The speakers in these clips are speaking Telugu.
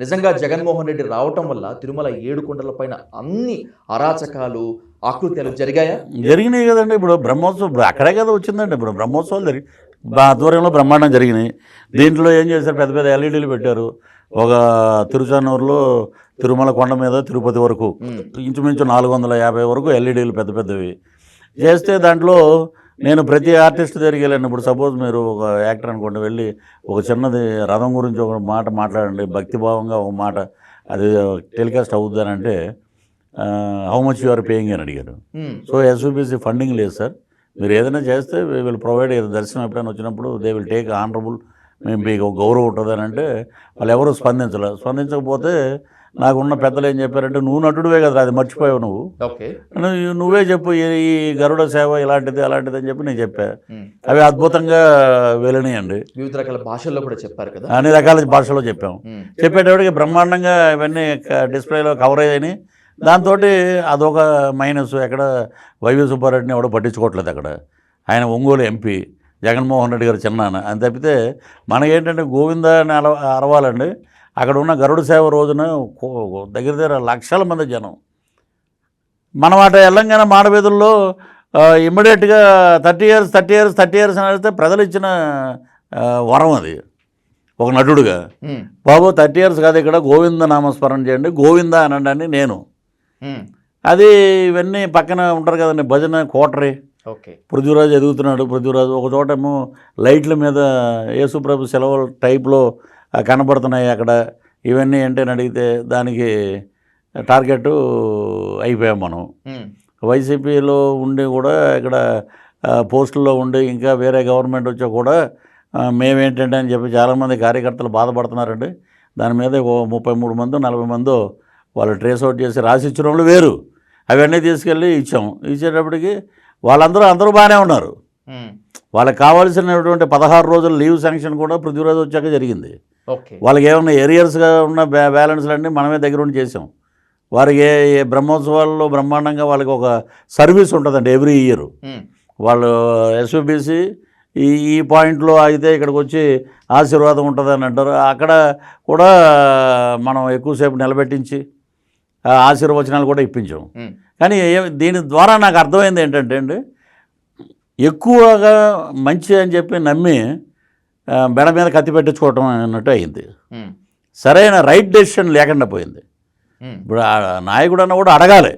నిజంగా జగన్మోహన్ రెడ్డి రావటం వల్ల తిరుమల ఏడు కొండల పైన అన్ని అరాచకాలు ఆకృత్యాలు జరిగాయా? జరిగినాయి కదండి. ఇప్పుడు బ్రహ్మోత్సవం అక్కడే కదా వచ్చిందండి. ఇప్పుడు బ్రహ్మోత్సవాలు జరిగి ఆధ్వర్యంలో బ్రహ్మాండం జరిగినాయి. దీంట్లో ఏం చేశారు? పెద్ద పెద్ద ఎల్ఈడీలు పెట్టారు. ఒక తిరుచానూరులో తిరుమల కొండ మీద తిరుపతి వరకు ఇంచుమించు నాలుగు వందల యాభై వరకు ఎల్ఈడీలు పెద్ద పెద్దవి. చేస్తే దాంట్లో నేను ప్రతి ఆర్టిస్ట్ దగ్గరికి వెళ్ళాను. ఇప్పుడు సపోజ్ మీరు ఒక యాక్టర్ అనుకోండి వెళ్ళి ఒక చిన్నది రథం గురించి ఒక మాట మాట్లాడండి భక్తిభావంగా ఒక మాట అది telecast అవుతుందనంటే how much you are paying అని అడిగారు. సో ఎస్యూబీసీ ఫండింగ్ లేదు సార్. మీరు ఏదైనా చేస్తే విల్ ప్రొవైడ్ దర్శనం ఎప్పుడైనా వచ్చినప్పుడు దే విల్ టేక్ ఆనరబుల్ మేము మీకు గౌరవం ఉంటుంది అని అంటే వాళ్ళు ఎవరు స్పందించలేదు స్పందించకపోతే నాకున్న పెద్దలు ఏం చెప్పారంటే నువ్వు నటుడువే కదా అది మర్చిపోయావు నువ్వు. నువ్వు- నువ్వే చెప్పు ఈ గరుడ సేవ ఇలాంటిది అలాంటిది అని చెప్పి నేను చెప్పా. అవి అద్భుతంగా వెళ్ళనియండి. వివిధ రకాల భాషల్లో కూడా చెప్పారు కదా. అన్ని రకాల భాషలో చెప్పాం. చెప్పేటప్పటికి బ్రహ్మాండంగా ఇవన్నీ డిస్ప్లేలో కవర్ అయ్యాయి. దాంతో అదొక మైనస్ ఎక్కడ వైవి సుబ్బారెడ్డిని ఎవడో పట్టించుకోవట్లేదు అక్కడ. ఆయన ఒంగోలు ఎంపీ జగన్మోహన్ రెడ్డి గారు చిన్నాన్న. అని తప్పితే మనకేంటంటే గోవింద అని అల అరవాలండి. అక్కడ ఉన్న గరుడ సేవ రోజున దగ్గర దగ్గర లక్షల మంది జనం. మనం అట తెలంగాణ మాడవీధుల్లో ఇమ్మీడియట్గా thirty years thirty years thirty years అని అడిగితే ప్రజలు ఇచ్చిన వరం అది. ఒక నటుడుగా. బాబు థర్టీ ఇయర్స్ కాదు ఇక్కడ గోవింద నామస్మరణ చేయండి గోవింద అనండి నేను. అది ఇవన్నీ పక్కన ఉంటారు కదండి భజన కోటరీ. ఓకే. పృథ్వీరాజు ఎదుగుతున్నాడు పృథ్వీరాజు ఒక చోటేమో లైట్ల మీద యేసుప్రభు సెలవుల టైప్లో కనబడుతున్నాయి అక్కడ. ఇవన్నీ ఏంటని అడిగితే దానికి టార్గెట్ అయిపోయాం మనం. వైసీపీలో ఉండి కూడా ఇక్కడ పోస్టుల్లో ఉండి ఇంకా వేరే గవర్నమెంట్ వచ్చా కూడా మేమేంటంటే అని చెప్పి చాలామంది కార్యకర్తలు బాధపడుతున్నారండి. దాని మీద ముప్పై మూడు మంది నలభై మందో వాళ్ళు ట్రేస్ అవుట్ చేసి రాసి ఇచ్చిన వాళ్ళు వేరు. అవన్నీ తీసుకెళ్ళి ఇచ్చాం. ఇచ్చేటప్పటికి వాళ్ళందరూ అందరూ బాగానే ఉన్నారు. వాళ్ళకి కావాల్సినటువంటి పదహారు రోజుల లీవ్ శాంక్షన్ కూడా పృథ్వీరాజ్ వచ్చాక జరిగింది. ఓకే. వాళ్ళకి ఏమన్నా ఏరియర్స్గా ఉన్న బ్యా బ్యాలెన్స్లన్నీ మనమే దగ్గర ఉండి చేసాం వారికి ఏ బ్రహ్మోత్సవాల్లో బ్రహ్మాండంగా వాళ్ళకి ఒక సర్వీస్ ఉంటుందండి ఎవ్రీ ఇయర్. వాళ్ళు ఎస్యూబీసీ ఈ ఈ పాయింట్లో అయితే ఇక్కడికి వచ్చి ఆశీర్వాదం ఉంటుందని అంటారు. అక్కడ కూడా మనం ఎక్కువసేపు నిలబెట్టించి ఆశీర్వచనాలు కూడా ఇప్పించాం. కానీ ఏ- దీని ద్వారా నాకు అర్థమైంది ఏంటంటే అండి ఎక్కువగా మంచి అని చెప్పి నమ్మి మెడ మీద కత్తి పెట్టించుకోవటం అన్నట్టు అయింది. సరైన రైట్ డెసిషన్ లేకుండా పోయింది. ఇప్పుడు నాయకుడు అన్న కూడా అడగాలి.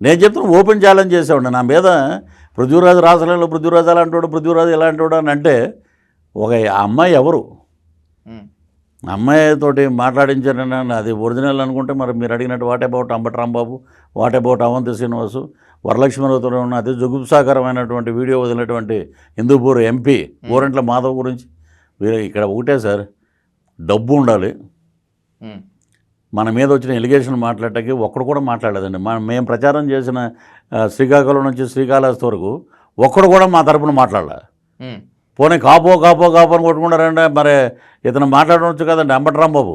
నేను చెప్తున్నా ఓపెన్ ఛాలెంజ్ చేసేవాడిని. నా మీద పృథ్వీరాజు రాసలేలో పృథ్వీరాజు అలాంటి పృథ్వీరాజు ఇలాంటి వాడు అని అంటే ఒక అమ్మాయి ఎవరు? అమ్మాయితోటి మాట్లాడించారని అది ఒరిజినల్ అనుకుంటే మరి మీరు అడిగినట్టు what about Ambati Rambabu what about Avanthi Srinivasu వరలక్ష్మణతో ఉన్న అతి జుగుప్సాకరమైనటువంటి వీడియో వదిలినటువంటి హిందూపూర్ ఎంపీ గోరంట్ల మాధవ్ గురించి. ఇక్కడ ఒకటే సార్ డబ్బు ఉండాలి. మన మీద వచ్చిన ఎలిగేషన్ మాట్లాడటానికి ఒక్కడు కూడా మాట్లాడలేదండి. మనం మేము ప్రచారం చేసిన శ్రీకాకుళం నుంచి శ్రీకాళహస్తి వరకు ఒక్కడు కూడా మా తరపున మాట్లాడలే. పోనీ కాపో కాపో కాపో అని కొట్టుకుంటారంటే మరి ఇతను మాట్లాడవచ్చు కదండి అంబటి రాంబాబు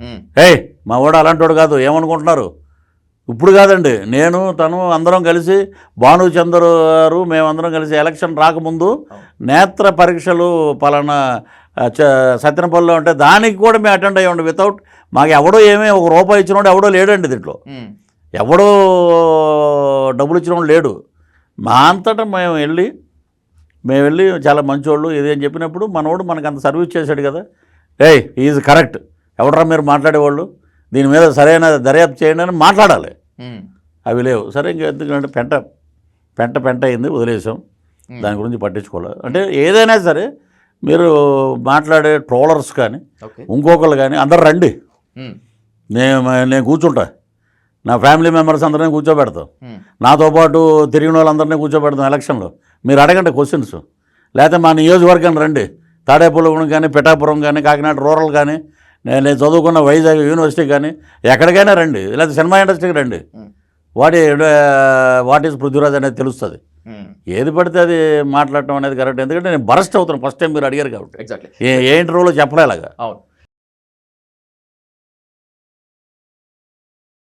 ఉమ్, ఏయ్ మా వాడు అలాంటి వాడు కాదు ఏమనుకుంటున్నారు? ఇప్పుడు కాదండి. నేను తను అందరం కలిసి భానుచందర్ గారు మేమందరం కలిసి ఎలక్షన్ రాకముందు నేత్ర పరీక్షలు పలానా సత్యనపల్లిలో ఉంటే దానికి కూడా మేము అటెండ్ అయ్యండి వితౌట్ మాకు ఎవడో ఏమీ ఒక రూపాయి ఇచ్చినోడు ఎవడో లేడండి దీంట్లో. ఎవడో డబ్బులు ఇచ్చినోడు లేడు. మా అంతటా మేము వెళ్ళి మేము వెళ్ళి చాలా మంచోళ్ళు ఇది అని చెప్పినప్పుడు మనోడు మనకు అంత సర్వీస్ చేశాడు కదా. ఏయ్ ఈజ్ కరెక్ట్. ఎవడరా మీరు మాట్లాడేవాళ్ళు? దీని మీద సరైన దర్యాప్తు చేయండి అని మాట్లాడాలి. అవి లేవు. సరే ఇంకా ఎందుకంటే పెంట పెంట పెంట అయింది వదిలేసాం. దాని గురించి పట్టించుకోవాలి అంటే ఏదైనా సరే మీరు మాట్లాడే ట్రోలర్స్ కానీ ఇంకొకళ్ళు కానీ అందరు రండి. నేను నేను కూర్చుంటా. నా ఫ్యామిలీ మెంబర్స్ అందరినీ కూర్చోబెడతాం. నాతో పాటు తిరిగిన వాళ్ళందరినీ కూర్చోబెడతాం ఎలక్షన్లో. మీరు అడగండి క్వశ్చన్స్ లేకపోతే మా నియోజకవర్గం రండి. తాడేపల్లిగూడెం కానీ పిఠాపురం కానీ కాకినాడ రూరల్ కానీ నేను నేను చదువుకున్న వైజాగ్ యూనివర్సిటీ కానీ ఎక్కడికైనా రండి లేకపోతే సినిమా ఇండస్ట్రీకి రండి. వాట్ వాట్ ఈజ్ పృథ్వీరాజ్ అనేది తెలుస్తుంది. ఏది పడితే అది మాట్లాడటం అనేది కరెక్ట్ ఎందుకంటే నేను బరస్ట్ అవుతాను ఫస్ట్ టైం మీరు అడిగారు కాబట్టి. ఎగ్జాక్ట్లీ ఏ ఏ ఇంటర్వ్యూలో చెప్పలేలాగా. అవును.